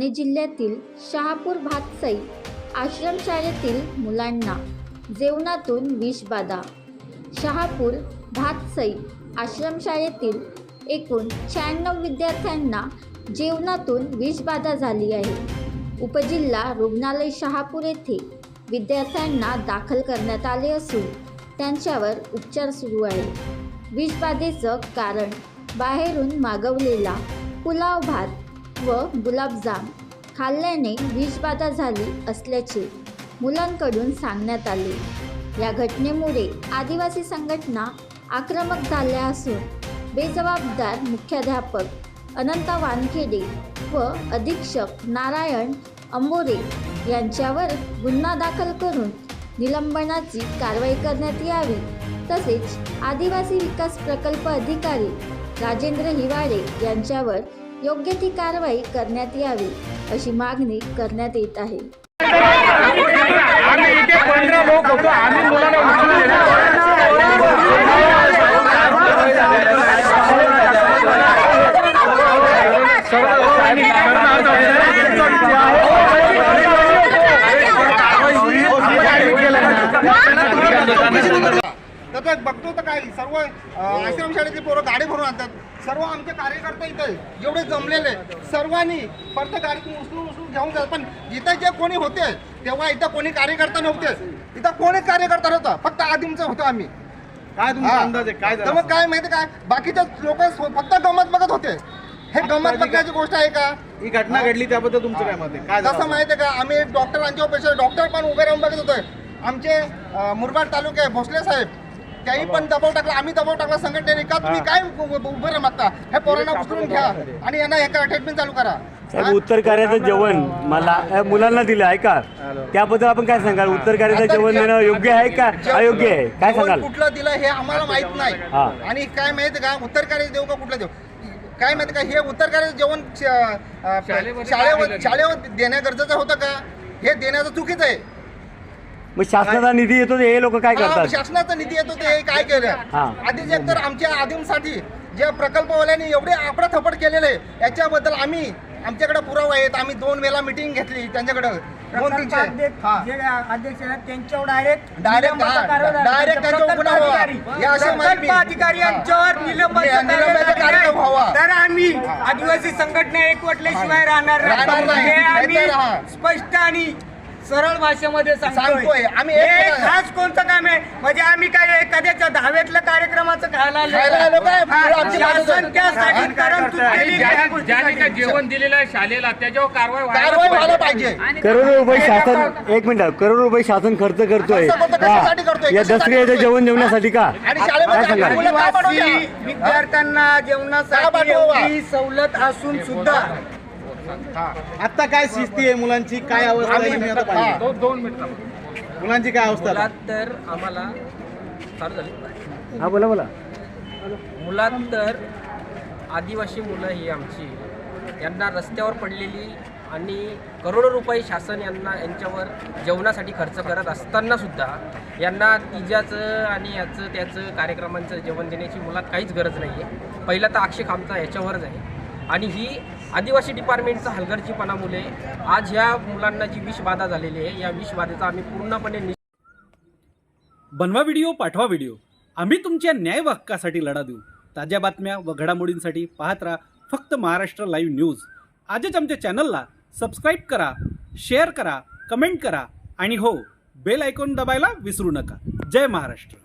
ठाणे जिल्ह्यातील शहापूर भातसई आश्रमशाळेतील मुलांना जेवणातून विषबाधा शहापूर भातसई आश्रमशाळेतील एकूण शहाण्णव विद्यार्थ्यांना जेवणातून विषबाधा झाली आहे. उपजिल्हा रुग्णालय शहापूर येथे विद्यार्थ्यांना दाखल करण्यात आले असून त्यांच्यावर उपचार सुरू आहे. विषबाधेचं कारण बाहेरून मागवलेला पुलाव भात व गुलाबजाम खाल्ल्याने विषबाधा झाली असल्याचे मुलांकडून सांगण्यात आले. या घटनेमुळे आदिवासी संघटना आक्रमक झाल्या असून बेजबाबदार मुख्याध्यापक अनंता वानखेडे व अधीक्षक नारायण अंबोरे यांच्यावर गुन्हा दाखल करून निलंबनाची कारवाई करण्यात यावी तसेच आदिवासी विकास प्रकल्प अधिकारी राजेंद्र हिवाळे यांच्यावर योग्य ती कारवाई करण्यात यावी अशी मागणी करण्यात येत आहे. आम्ही इथे पंधरा लोक होतो आम्ही मुलांना उचलून तर बघतो तर काय सर्व अं, आश्रमशाळेतली पोरं गाडी भरून आणतात. सर्व आमचे कार्यकर्ते इथे जेवढे जमलेले सर्वांनी प्रत्येक गाडीतून उचलून उचलून घेऊन जात पण इथं जे कोणी होते तेव्हा इथं कोणी कार्यकर्ता नव्हते. इथं कोणी कार्यकर्ता नव्हता. फक्त आदिमचं होतो आम्ही. काय तुमचा हा. अंदाज आहे? काय तर झालं मग काय माहिती काय? बाकीचे लोक फक्त गमत बघत होते. हे गमत बघण्याची गोष्ट आहे का? ही घटना घडली त्याबद्दल तुमचं काय मत आहे? काय कसं झालं माहिती आहे का? आम्ही डॉक्टरांच्या ऑफिसर डॉक्टर पण उभे राहून बघत होतोय आमचे अं, मुरबाड तालुके भोसले साहेब त्याही पण दबाव टाकला आम्ही दबाव टाकला संघटनेने. का तुम्ही काय उभे मागता? हे पोरांना उचलून घ्या आणि यांना एका ट्रीटमेंट चालू करा. साहेब उत्तर कार्याचं जेवण मला अ, मुलांना दिलं आहे का त्याबद्दल आपण काय सांगाल? उत्तर कार्याचं जेवण देणं योग्य आहे का? अयोग्य आहे. काय सांगाल? कुठलं दिलं हे आम्हाला माहीत नाही. हा. आणि काय माहिती का? उत्तर कार्य देऊ का कुठलं देऊ काय माहिती का? हे उत्तर कार्य जेवण शाळेवर शाळेवर देणं गरजेचं होतं का? हे देण्याचं चुकीचं आहे. मग शासनाचा निधी येतो ते हे लोक काय हा, करतात शासनाचा निधी येतो ते काय केलं हा. एक तर आमच्या आदिमसाठी जे प्रकल्पवाल्यांनी एवढे आपडा थपड केलेले आहे, याच्याबद्दल आम्ही आमच्याकडे पुरावा आहेत आम्ही दोन वेळा मिटिंग घेतली त्यांच्याकडे दोन तीनशे हा जे अध्यक्ष आहेत त्यांच्यावर डायरेक्ट Direct, direct त्यांच्यावर गुन्हा व्हावा. अशी माहिती- प्रकल्प अधिकारी यांच्यावर निलंबनाचा निलंबनाचा कार्यक्रम कार्यक्रम व्हावा. आहे. तर आम्ही आदिवासी संघटना एकवटल्याशिवाय राहणार राहणार नाही. हे आम्ही नाहीतर हा. स्पष्ट आणि सरळ भाषेमध्ये सांगतोय. आम्ही हे एक- खास कोणतं काम आहे? म्हणजे आम्ही काय एखाद्याच्या दहाव्यातल्या कार्यक्रमाचं खायला जेवण दिलेलं आहे शाळेला त्याच्यावर कारवाई व्हायला कारवाई व्हायला पाहिजे. करोडो रुपये शासन एक मिनिट. करोडो रुपये शासन खर्च करतोय? या दसऱ्याचं? जेवण जेवण्यासाठी का? विद्यार्थ्यांना जेवणासाठी सवलत असून सुद्धा आता काय शिस्ती आहे मुलांची? काय अवस्था आहे मी आता पाहिली? दोन दोन मिनिटं मुलांची काय अवस्था? मुलात तर आम्हाला चालू झाली. हा बोला बोला. मुलात तर आदिवासी मुलं ही आमची. यांना रस्त्यावर पडलेली आणि करोडो रुपये शासन यांना यांच्यावर जेवणासाठी खर्च करत असताना सुद्धा यांना तिजाचं आणि याचं त्याचं कार्यक्रमांचं जेवण देण्याची मुलात काहीच गरज नाही आहे पहिला तर आक्षेप आमचा याच्यावरच आहे. आणि ही आदिवासी डिपार्टमेंटचा हलगर्जीपणामुळे आज ह्या मुलांना जी विषबाधा झालेली आहे या विषबाधेचा आम्ही पूर्णपणे बनवा व्हिडिओ पाठवा व्हिडिओ आम्ही तुमच्या न्याय हक्कासाठी लढा देऊ. ताज्या बातम्या व घडामोडींसाठी पाहत राहा फक्त महाराष्ट्र लाईव्ह न्यूज आजच आमच्या चॅनलला सबस्क्राईब करा शेअर करा कमेंट करा आणि हो बेल आयकॉन दबायला विसरू नका. जय महाराष्ट्र.